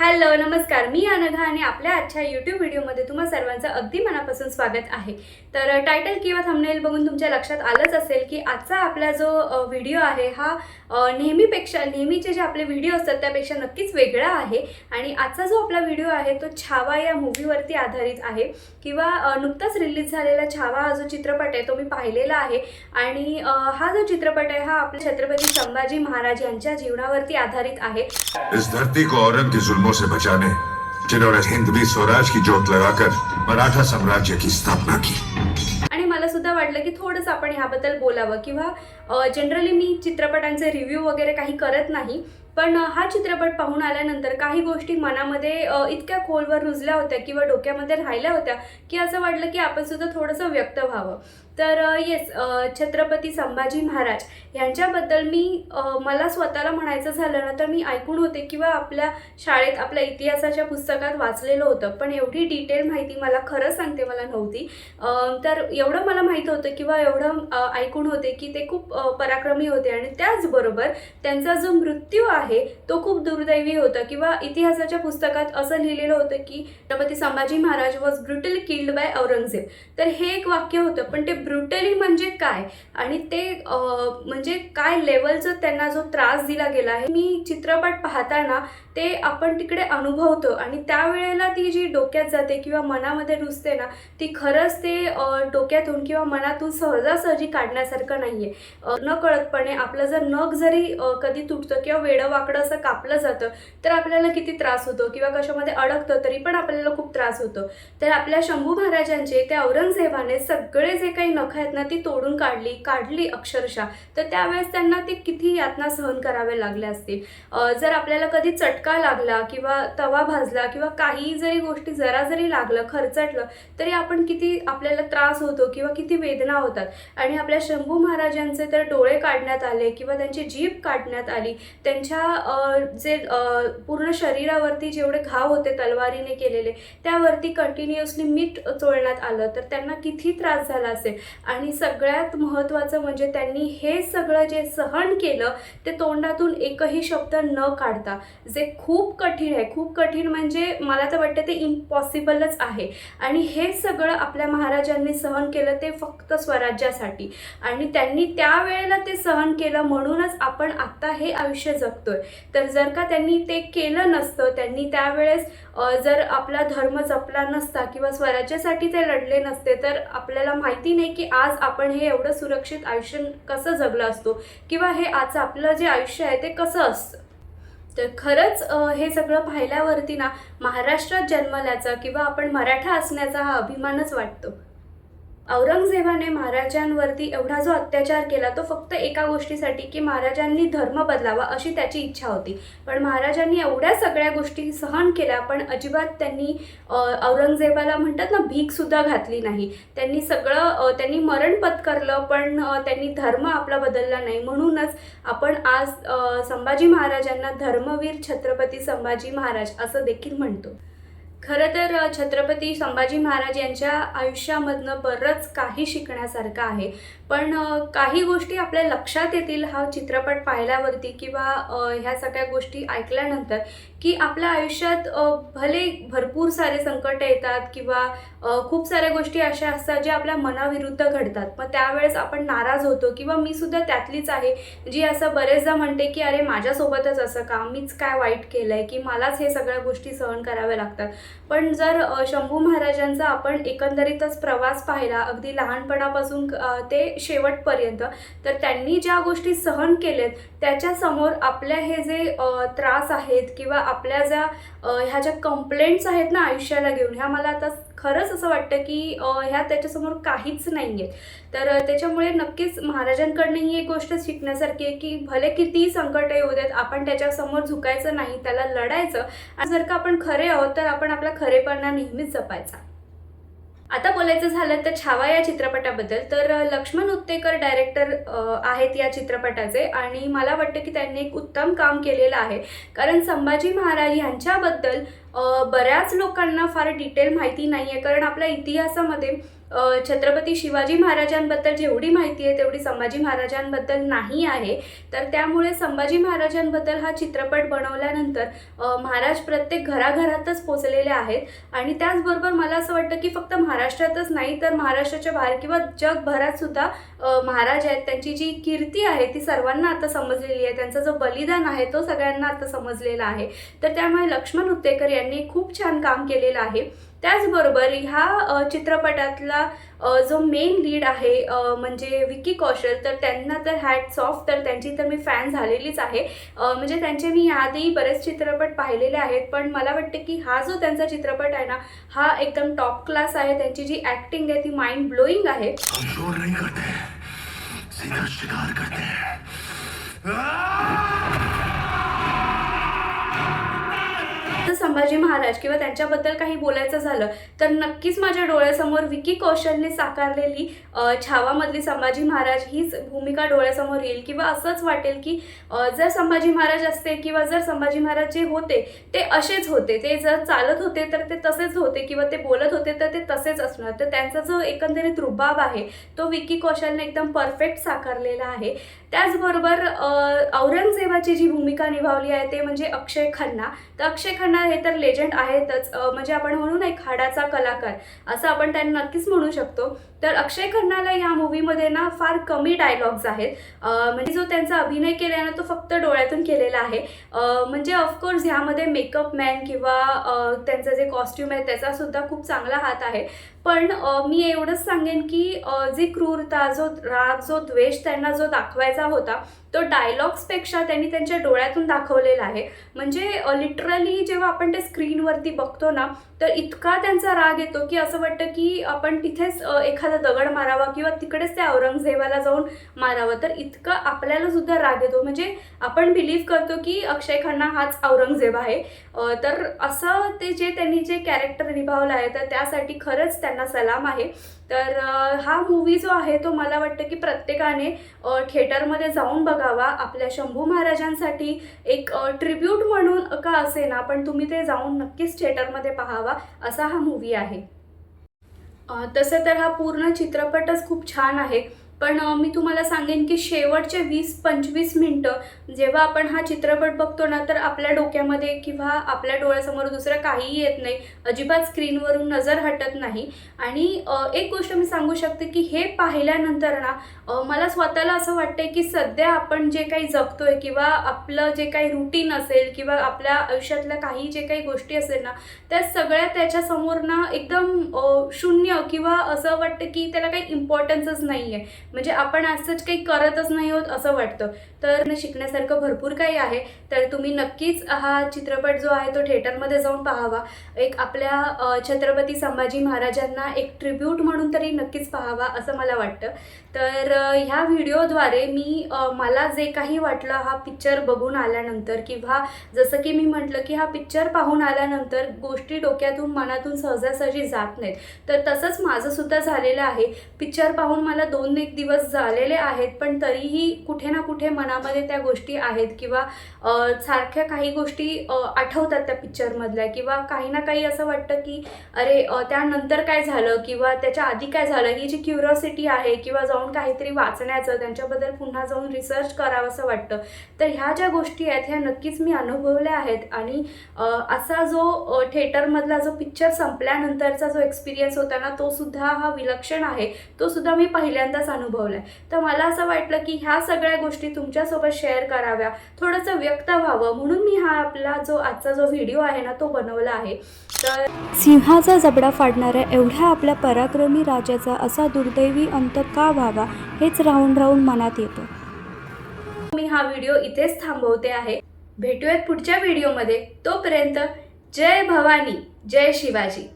Hello नमस्कार. मी अनघा आणि आपल्या आजच्या यूट्यूब व्हिडिओमध्ये तुम्हा सर्वांचं अगदी मनापासून स्वागत आहे. तर टायटल किंवा थंबनेल बघून तुमच्या लक्षात आलंच असेल की आजचा आपला जो व्हिडिओ आहे हा नेहमीपेक्षा नेहमीचे जे आपले व्हिडिओ असतात त्यापेक्षा नक्कीच वेगळा आहे. आणि आजचा जो आपला व्हिडिओ आहे तो छावा या मूवीवरती आधारित आहे. किंवा नुकताच रिलीज झालेला छावा हा जो चित्रपट आहे तो मी पाहिलेला आहे. आणि हा जो चित्रपट आहे हा आपल्या छत्रपती संभाजी महाराज यांच्या जीवनावरती आधारित आहे. जुल्मों से बचाने जिन्होंने हिंदवी स्वराज की जोत लगाकर मराठा साम्राज्य की स्थापना की। आणि मला सुद्धा वाटलं की थोडंसं आपण ह्याबद्दल बोलावं किंवा जनरली मी चित्रपटांचे रिव्ह्यू वगैरे काही करत नाही पण हा चित्रपट पाहून आल्यानंतर काही गोष्टी मनामध्ये इतक्या खोलवर रुजल्या होत्या किंवा डोक्यामध्ये राहिल्या होत्या की असं वाटलं की आपण सुद्धा थोडंसं व्यक्त व्हावं. तर येस छत्रपती संभाजी महाराज यांच्याबद्दल मी मला स्वतःला म्हणायचं झालं ना तर मी ऐकून होते किंवा आपल्या शाळेत आपल्या इतिहासाच्या पुस्तकात वाचलेलं होतं. पण एवढी डिटेल माहिती मला खरं सांगते मला नव्हती. तर एवढं मला माहीत होतं किंवा एवढं ऐकून होते की ते खूप पराक्रमी होते. आणि त्याचबरोबर त्यांचा जो मृत्यू आहे तो खूप दुर्दैवी होता. किंवा इतिहासाच्या पुस्तकात असं लिहिलेलं होतं की Chhatrapati Sambhaji Maharaj was brutal killed by Aurangzeb. तर हे एक वाक्य होतं. पण ते ब्रुटली म्हणजे काय? आणि ते म्हणजे काय लेवलचं त्यांना जो त्रास दिला गेला आहे मी चित्रपट पाहताना ते आपण तिकडे अनुभवतो. आणि त्यावेळेला ती जी डोक्यात जाते किंवा मनामध्ये रुजते ना ती खरंच ते डोक्यातून किंवा मनातून सहजासहजी काढण्यासारखं नाही आहे न कळतपणे आपलं जर नख जरी कधी तुटतं किंवा वेडं वाकडं असं कापलं जातं तर आपल्याला किती त्रास होतो? किंवा कशामध्ये अडकतं तरी पण आपल्याला खूप त्रास होतो. तर आपल्या शंभू महाराजांचे त्या औरंगजेबाने सगळे जे काही नख आहेत ना ती तोडून काढली काढली अक्षरशः. तर त्यावेळेस त्यांना ते किती यातना सहन करावे लागले असतील? जर आपल्याला कधी चटका लागला किंवा तवा भाजला किंवा काही जरी गोष्टी जरा जरी लागलं खरचटलं तरी आपण किती आपल्याला त्रास होतो किंवा किती वेदना होतात. आणि आपल्या शंभू महाराजांचे तर डोळे काढण्यात आले किंवा त्यांची जीभ काढण्यात आली. त्यांच्या जे पूर्ण शरीरावरती जेवढे घाव होते तलवारीने केलेले त्यावरती कंटिन्युअसली मीठ चोळण्यात आलं. तर त्यांना किती त्रास झाला असेल? आणि सगळ्यात महत्त्वाचं म्हणजे त्यांनी हे सगळं जे सहन केलं ते तोंडातून एकही शब्द न काढता. जे खूप कठीण आहे खूप कठीण म्हणजे मला तर वाटतं ते इम्पॉसिबलच आहे. आणि हे सगळं आपल्या महाराजांनी सहन केलं ते फक्त स्वराज्यासाठी. आणि त्यांनी त्यावेळेला ते सहन केलं म्हणूनच आपण आत्ता हे आयुष्य जगतोय. तर जर का त्यांनी ते केलं नसतं त्यांनी त्यावेळेस जर आपला धर्म जपला नसता किंवा स्वराज्यासाठी ते लढले नसते तर आपल्याला माहिती नाही की आज आपण हे एवढं सुरक्षित आयुष्य कसं जगलं असतो? किंवा हे आज आपलं जे आयुष्य आहे ते कसं असतं? तर खरंच हे सगळं पाहिल्यावरती ना महाराष्ट्रात जन्मल्याचा किंवा आपण मराठा असण्याचा हा अभिमानच वाटतो. औरंगजेबाने महाराजांवरती एवढा जो अत्याचार केला तो फक्त एका गोष्टीसाठी की महाराजांनी धर्म बदलावा अशी त्याची इच्छा होती. पण महाराजांनी एवढ्या सगळ्या गोष्टी सहन केल्या पण अजिबात त्यांनी औरंगजेबाला म्हणतात ना भीकसुद्धा घातली नाही. त्यांनी सगळं त्यांनी मरण पत्करलं पण त्यांनी धर्म आपला बदलला नाही. म्हणूनच आपण आज संभाजी महाराजांना धर्मवीर छत्रपती संभाजी महाराज असं देखील म्हणतो. खरं तर छत्रपती संभाजी महाराज यांच्या आयुष्यामधनं बरंच काही शिकण्यासारखं आहे. पण काही गोष्टी आपल्या लक्षात येतील हा चित्रपट पाहिल्यावरती किंवा ह्या सगळ्या गोष्टी ऐकल्यानंतर की आपल्या आयुष्यात भले भरपूर सारे संकट येतात किंवा खूप साऱ्या गोष्टी अशा असतात ज्या आपल्या मनाविरुद्ध घडतात. मग त्यावेळेस आपण नाराज होतो किंवा मी सुद्धा त्यातलीच आहे जी असं बरेचदा म्हणते की अरे माझ्यासोबतच असं का? मीच काय वाईट केलं आहे की मलाच हे सगळ्या गोष्टी सहन कराव्या लागतात. पण जर शंभू महाराजांचा आपण एकंदरीतच प्रवास पाहिला अगदी लहानपणापासून ते शेवटपर्यंत. तर त्यांनी ज्या गोष्टी सहन केल्यात त्याच्यासमोर आपल्या हे जे त्रास आहेत किंवा आपल्या ज्या ह्या ज्या कंप्लेंट्स आहेत ना आयुष्याला घेऊन ह्या मला आता खरंच असं वाटतं की ह्या त्याच्यासमोर काहीच नाही आहेत तर त्याच्यामुळे नक्कीच महाराजांकडनं ही एक गोष्ट शिकण्यासारखी आहे की भले कितीही संकट येऊ देत आपण त्याच्यासमोर झुकायचं नाही त्याला लढायचं. आणि जर का आपण खरे आहोत तर आपण आपला खरेपणा नेहमीच जपायचा. आता बोलायचं झालं तर छावा या चित्रपटाबद्दल. तर लक्ष्मण उत्तेकर डायरेक्टर आहेत या चित्रपटाचे आणि मला वाटतं की त्यांनी एक उत्तम काम केलेलं आहे. कारण संभाजी महाराज यांच्याबद्दल बऱ्याच लोकांना फार डिटेल माहिती नाही आहे कारण आपल्या इतिहासामध्ये छत्रपती शिवाजी महाराजांबद्दल जेवढी माहिती आहे तेवढी संभाजी महाराजांबद्दल नाही आहे. तर त्यामुळे संभाजी महाराजांबद्दल हा चित्रपट बनवल्यानंतर महाराज प्रत्येक घराघरातच पोचलेले आहेत. आणि त्याचबरोबर मला असं वाटतं की फक्त महाराष्ट्रातच नाही तर महाराष्ट्राच्या बाहेर किंवा जगभरात सुद्धा महाराज आहेत त्यांची जी कीर्ती आहे ती सर्वांना आता समजलेली आहे. त्यांचा जो बलिदान आहे तो सगळ्यांना आता समजलेला आहे. तर त्यामुळे लक्ष्मण उत्तेकर यांनी खूप छान काम केलेलं आहे. त्याचबरोबर ह्या चित्रपटातला जो मेन लीड आहे म्हणजे विकी कौशल तर त्यांना तर हॅट्स ऑफ तर त्यांची तर मी फॅन झालेलीच आहे. म्हणजे त्यांचे मी याआधी बरेच चित्रपट पाहिलेले आहेत पण मला वाटतं की हा जो त्यांचा चित्रपट आहे ना हा एकदम टॉप क्लास आहे. त्यांची जी ॲक्टिंग आहे ती माइंड ब्लोईंग आहे हम शोर नहीं करते सीधा शिकार करते हैं तर संभाजी महाराज किंवा त्यांच्याबद्दल काही बोलायचं झालं तर नक्कीच माझ्या डोळ्यासमोर विकी कौशलने साकारलेली छावामधली संभाजी महाराज हीच भूमिका डोळ्यासमोर येईल. किंवा असंच वाटेल की जर संभाजी महाराज असते किंवा जर संभाजी महाराज जे होते ते असेच होते. ते जर चालत होते तर ते तसेच होते किंवा ते बोलत होते तर ते तसेच असणार. तर त्यांचा जो एकंदरीत रुबाब आहे तो विकी कौशलने एकदम परफेक्ट साकारलेला आहे. त्याचबरोबर औरंगजेबाची जी भूमिका निभावली आहे ते म्हणजे अक्षय खन्ना. तर अक्षय खन्ना हे तर लेजंड आहेतच. म्हणजे आपण म्हणू ना एक हाडाचा कलाकार असं आपण त्यांना नक्कीच म्हणू शकतो. तर अक्षय खन्नाला या मूवीमध्ये ना फार कमी डायलॉग्स आहेत. म्हणजे जो त्यांचा अभिनय केला ना तो फक्त डोळ्यातून केलेला आहे. म्हणजे ऑफकोर्स ह्यामध्ये मेकअप मॅन किंवा त्यांचं जे कॉस्ट्युम आहे त्याचा सुद्धा खूप चांगला हात आहे. पण मी एवढंच सांगेन की जी क्रूरता जो राग जो द्वेष त्यांना जो दाखवायचा होता तो डायलॉग्सपेक्षा त्यांनी त्यांच्या डोळ्यातून दाखवलेला आहे. म्हणजे लिटरली जेव्हा आपण ते स्क्रीनवरती बघतो ना तर इतका त्यांचा राग येतो की असं वाटतं की आपण तिथेच एखादा दगड मारावा किंवा तिकडेच त्या औरंगजेबाला जाऊन मारावं. तर इतका आपल्याला सुद्धा राग येतो. म्हणजे आपण बिलीव्ह करतो की अक्षय खन्ना हाच औरंगजेब आहे. तर असं ते जे त्यांनी जे कॅरेक्टर निभावलं आहे तर त्यासाठी खरंच त्या त्यांना सलाम आहे. तर हा मूवी जो आहे तो मला वाटतं की प्रत्येकाने थिएटरमध्ये जाऊन बघावा. आपल्या शंभू महाराजांसाठी एक ट्रिब्यूट म्हणून का असे ना पण तुम्ही ते जाऊन नक्कीच थिएटरमध्ये पाहावा असा हा मूवी आहे. तसं तर हा पूर्ण चित्रपटच खूप छान आहे. पण मी तुम्हाला सांगेन की शेवटचे वीस पंचवीस मिनटं जेव्हा आपण हा चित्रपट बघतो ना तर आपल्या डोक्यामध्ये किंवा आपल्या डोळ्यासमोर दुसरं काहीही येत नाही. अजिबात स्क्रीनवरून नजर हटत नाही. आणि एक गोष्ट मी सांगू शकते की हे पाहिल्यानंतर ना मला स्वतःला असं वाटतंय की सध्या आपण जे काही जगतोय किंवा आपलं जे काही रुटीन असेल किंवा आपल्या आयुष्यातल्या काही जे काही गोष्टी असेल ना त्या सगळ्या त्याच्यासमोर ना एकदम शून्य किंवा असं वाटतं की त्याला काही इम्पॉर्टन्सच नाही आहे म्हणजे आपण असंच काही करतच नाही होत असं वाटतं. तर शिकण्यासारखं भरपूर काही आहे. तर तुम्ही नक्कीच हा चित्रपट जो आहे तो थिएटरमध्ये जाऊन पाहावा. एक आपल्या छत्रपती संभाजी महाराजांना एक ट्रिब्यूट म्हणून तरी नक्कीच पाहावा असं मला वाटतं. तर ह्या व्हिडिओद्वारे मी मला जे काही वाटलं हा पिक्चर बघून आल्यानंतर किंवा जसं की मी म्हटलं की हा पिक्चर पाहून आल्यानंतर गोष्टी डोक्यातून मनातून सहजासहजी जात नाहीत. तर तसंच माझंसुद्धा झालेलं आहे. पिक्चर पाहून मला दोन एक दिवस झालेले आहेत पण तरीही कुठे ना कुठे मनामध्ये त्या गोष्टी आहेत किंवा सारख्या काही गोष्टी आठवतात त्या पिक्चरमधल्या किंवा काही ना काही असं वाटतं की अरे त्यानंतर काय झालं किंवा त्याच्या आधी काय झालं ही जी क्युरिओसिटी आहे किंवा जाऊन काहीतरी वाचण्याचं त्यांच्याबद्दल पुन्हा जाऊन रिसर्च करावं असं वाटतं. तर ह्या ज्या गोष्टी आहेत ह्या नक्कीच मी अनुभवल्या आहेत आणि असा जो थिएटरमधला जो पिक्चर संपल्यानंतरचा जो एक्सपिरियन्स होता ना तो सुद्धा हा विलक्षण आहे. तो सुद्धा मी पहिल्यांदाच अनुभव अनुभवला आहे तर मला असं वाटलं की ह्या सगळ्या गोष्टी तुमच्यासोबत शेअर कराव्या. थोडंसं व्यक्त व्हावं. म्हणून मी हा आपला जो आजचा जो व्हिडिओ आहे ना तो बनवला आहे. तर सिंहाचा जबडा फाडणाऱ्या एवढ्या आपल्या पराक्रमी राजाचा असा दुर्दैवी अंत का व्हावा हेच राहून राहून मनात येतं. मी हा व्हिडिओ इथेच थांबवते आहे. भेटूयात पुढच्या व्हिडिओमध्ये तोपर्यंत जय भवानी जय शिवाजी.